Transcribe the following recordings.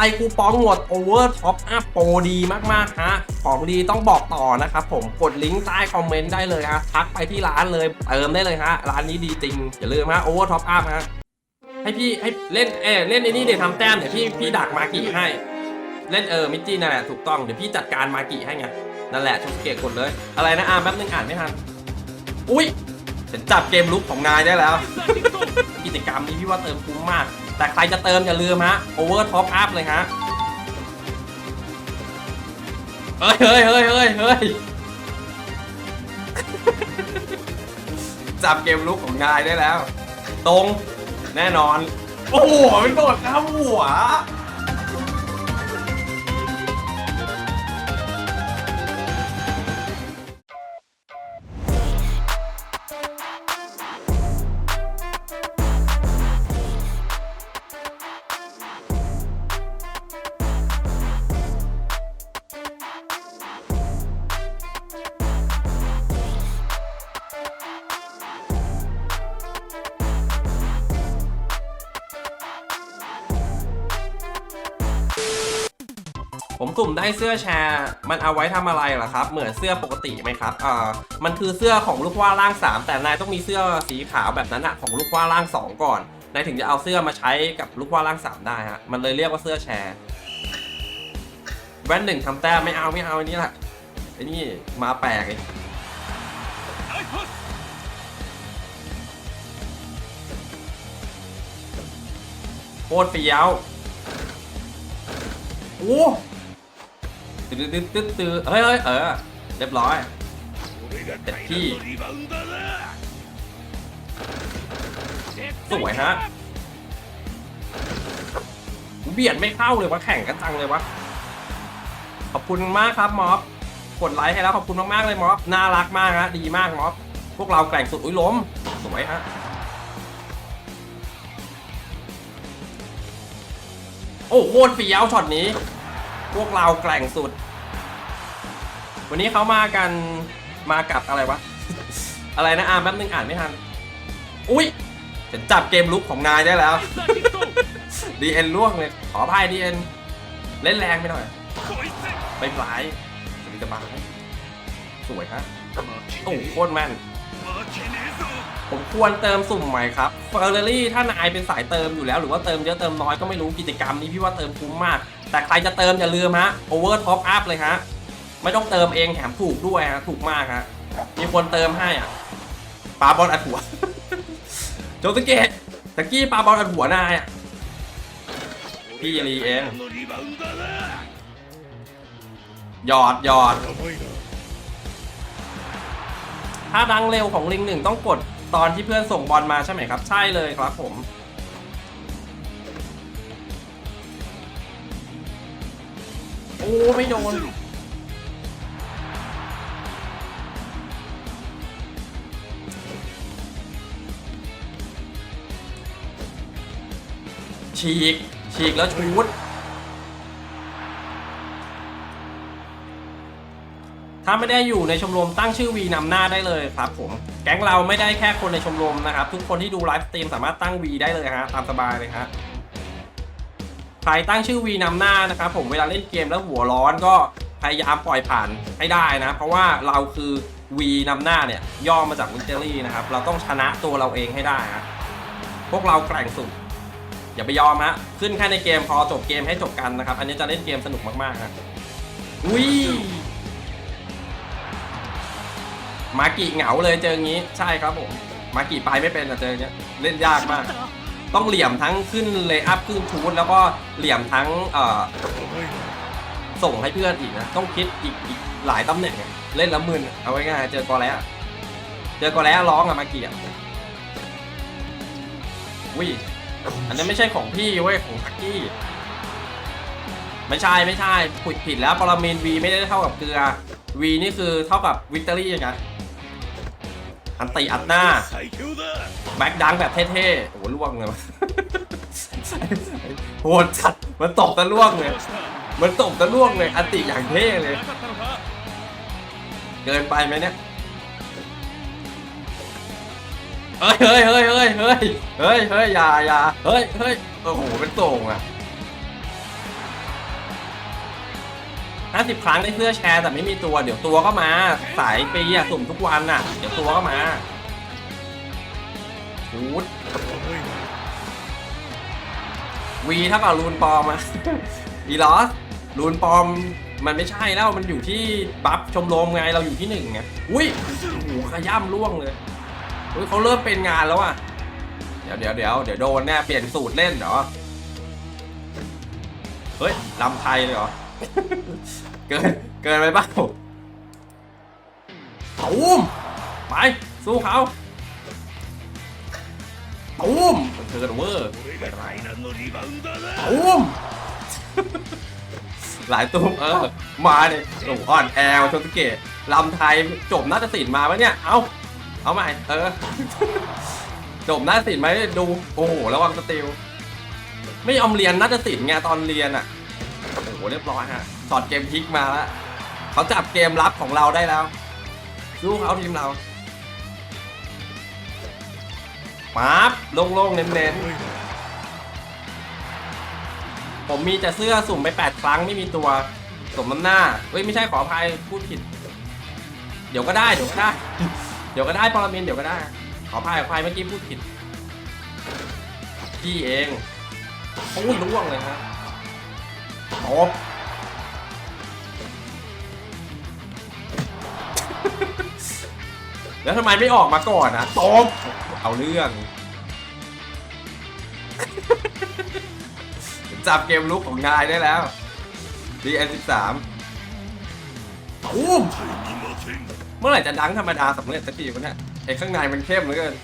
ส่คูปองหมดโอเวอร์ท็อปอัพโปรดีมากๆฮะของดีต้องบอกต่อนะครับผมกดลิงก์ใต้คอมเมนต์ได้เลยฮะทักไปที่ร้านเลยเติมได้เลยฮะร้านนี้ดีจริง อย่าลืมฮะโอเวอร์ท็อปอัพฮะให้พี่ให้เล่นเออเล่นไอ้นี่เดี๋ยวทำแต้มเดี๋ยวพี่พี่ดักมากี่ให้ เล่นเออมิจินั่นแหละถูกต้องเดี๋ยวพี่จัดการมากี่ให้ไงนั่นแหละชุดเกตกดเลย อะไรนะอ่านแป๊บนึงอ่านไม่ทันอุ้ยฉันจับเกมลุกของนายได้แล้ว กิจกรรมนี้พี่ว่าเติมคุ้มมาก แต่ใครจะเติมอย่าลืมฮะโอเวอร์ท็อปอัพเลยฮะเฮ้ยเฮ้ยเฮ้ยเฮ้ยเฮ้ยจับเกมลุกของนายได้แล้ว ตรงแน่นอน โอ้โหมันโดดเข้าหัว ผมสุ่มได้เสื้อแชร์มันเอาไว้ทำอะไรเหรอครับ เหมือนเสื้อปกติไหมครับอ่ามันคือเสื้อของลูกว่าร่าง 3 แต่นายต้องมีเสื้อสีขาวแบบนั้นอะของลูกว่าร่าง 2 ก่อนนายถึงจะเอาเสื้อมาใช้กับลูกว่าร่าง 3 ได้ฮะมันเลยเรียกว่าเสื้อแชร์แว่นหนึ่งทำแต้มไม่เอาไม่เอาอันนี้แหละไอ้นี่มาแปลกเลยโคตรเฟี้ยวโอ้ ตึ๊ดตึ๊ดตึ๊ดตึ๊ดเฮ้ยเฮ้ยเออ เรียบร้อยเด็ดที่ สวยฮะเบียดไม่เข้าเลยวะแข่งกันจังเลยวะ ขอบคุณมากครับม็อบ กดไลค์ให้แล้วขอบคุณมากๆเลยม็อบ น่ารักมากฮะ ดีมากม็อบ พวกเราแกร่งสุด อุ้ยล้ม สวยฮะโอ้โคตรเฟี้ยวช็อตนี้ พวกเราแกร่งสุด วันนี้เขามากันมากับอะไรวะ อะไรนะอ่านแป๊บนึงอ่านไม่ทัน อุ้ยฉันจับเกมลุกของนายได้แล้ว ดีเอ็นล่วงเลย ขออภัยดีเอ็นเล่นแรงไปหน่อยไปปลายสวิตบายสวยฮะโอ้โหโคตรแม่นผมควรเติมสุ่มใหม่ครับเฟอร์รารี่ถ้านายเป็นสายเติมอยู่แล้ว หรือว่าเติมเยอะเติมน้อยก็ไม่รู้กิจกรรมนี้พี่ว่าเติมคุ้มมาก แต่ใครจะเติมอย่าลืมฮะโอเวอร์ท็อปอัพเลยฮะ ไม่ต้องเติมเองแถมถูกด้วยฮะถูกมากฮะมีคนเติมให้อะปาบอลอัดหัวโจสเกตตะกี้ปาบอลอัดหัวนายอะพี่รีเองหยอดหยอด ถ้าดังเร็วของลิงหนึ่งต้องกดตอนที่เพื่อนส่งบอลมาใช่ไหมครับ ใช่เลยครับผมโอ้ไม่โดน ฉีก ฉีกแล้วชูดถ้าไม่ได้อยู่ในชมรมตั้งชื่อวีนำหน้าได้เลยครับผม แก๊งเราไม่ได้แค่คนในชมรมนะครับ ทุกคนที่ดูไลฟ์สตรีมสามารถตั้งวีได้เลยฮะตามสบายเลยฮะใครตั้งชื่อวีนำหน้านะครับผมเวลาเล่นเกมแล้วหัวร้อนก็พยายามปล่อยผ่านให้ได้นะ เพราะว่าเราคือวีนำหน้าเนี่ยย่อมาจากวิกตอรี่นะครับ เราต้องชนะตัวเราเองให้ได้ฮะพวกเราแกร่งสุด อย่าไปยอมฮะ ขึ้นแค่ในเกมพอจบเกมให้จบกันนะครับ อันนี้จะเล่นเกมสนุกมากๆฮะอุ้ยมากิเหงาเลยเจออย่างนี้ใช่ครับผมมากิไปไม่เป็นอะเจอเนี้ยเล่นยากมาก ต้องเหลี่ยมทั้งขึ้นเลย์อัพขึ้นชูดแล้วก็เหลี่ยมทั้งเอ่อส่งให้เพื่อนอีกนะต้องคิดอีกอีกหลายตำแหน่งเล่นล้วมึนเอาไว้ง่ายๆเจอกอแล้ว เจอกอแล้วร้องอะมากิอะวิ่ อันนั้นไม่ใช่ของพี่เว้ยของทักกี้ ไม่ใช่ไม่ใช่ผิดผิดแล้วปรเมนวีไม่ได้เท่ากับเกลือ V นี่คือเท่ากับวิกตอรี่ยังไงอันติอัดหน้า แบ็กดังแบบเท่ๆ โอ้โหล่วงเลยวะโหดจัด มันตบตะล่วงเลย มันตบตะล่วงเลย อันติอย่างเท่เลย เกินไปไหมเนี่ย เฮ้ยเฮ้ยเฮ้ยเฮ้ยเฮ้ยเฮ้ยเฮ้ยอย่าอย่าเฮ้ยเฮ้ยโอ้โหเป็นโต่งอะห้าสิบครั้งได้เสื้อแชร์แต่ไม่มีตัว เดี๋ยวตัวก็มา สายปีอะสุ่มทุกวันอะเดี๋ยวตัวก็มาฮูดวีเท่ากับรูนปอมอะวีลอสรูนปอมมันไม่ใช่แล้วมันอยู่ที่บัฟชมรมไงเราอยู่ที่หนึ่งไงอุ้ยโอ้โหขย่ำล่วงเลย เฮ้ยเขาเริ่มเป็นงานแล้วอะ เดี๋ยวเดี๋ยวเดี๋ยวเดี๋ยวโดนแน่เปลี่ยนสูตรเล่นเหรอ เฮ้ยลำไทยเลยเหรอ เกินเกินไปบ้างตูมไป สู้เขาตูมเธอเวอร์ตูมหลายตุ้มเออ มาเนี่ยหลงอ่อนแอลชนสเกตลำไทยจบน่าจะสิ่ป์มาปะเนี่ย เอ้า เอาใหม่ เออ จบนาฏศิลป์ไหมดู โอ้โห ระวังสติล ไม่ยอมเรียนนาฏศิลป์ไงตอนเรียนอะ โอ้โห เรียบร้อยฮะสอดเกมพลิกมาแล้วเขาจับเกมรับของเราได้แล้วสู้เขาทีมเราปั๊บโล่งๆ เน้นๆ ผมมีแต่เสื้อสุ่มไป 8 ครั้งไม่มีตัวสมน้ำหน้า เฮ้ย ไม่ใช่ขออภัยพูดผิด เดี๋ยวก็ได้ เดี๋ยวก็ได้ เดี๋ยวก็ได้ปรามินเดี๋ยวก็ได้ ขอพายขอพายเมื่อกี้พูดผิดพี่เองโอ้ยล่วงเลยฮะตบแล้วทำไมไม่ออกมาก่อนนะตบเอาเรื่อง จับเกมลุกของนายได้แล้วดีเอ็นสิบสามอู้ม เมื่อไหร่จะดังธรรมดาสำเร็จสักทีวะเนี่ยไอ้ข้างในมันเข้มเหลือเกิน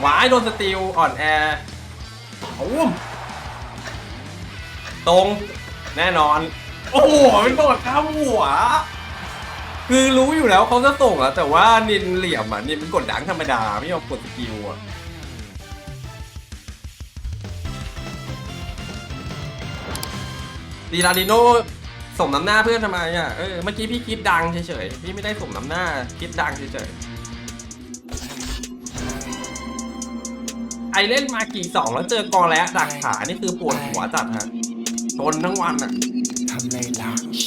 หวายโดนสติลอ่อนแอโอุ้มตรงแน่นอน โอ้โหเป็นบอดข้าหัว คือรู้อยู่แล้วเขาจะส่งอะแต่ว่านินเหลี่ยมอะนินกดดังธรรมดาไม่ยอมกดสกิลอะ ดีลาดิโนสมน้ำหน้าเพื่อนทำไมอะเออ เมื่อกี้พี่คิดดังเฉยๆ พี่ไม่ได้สมน้ำหน้า คิดดังเฉยๆ ไอเล่นมากี่สองแล้วเจอกอและดักขา นี่คือปวดหัวจัดฮะทนทั้งวันอะทำในล้างแช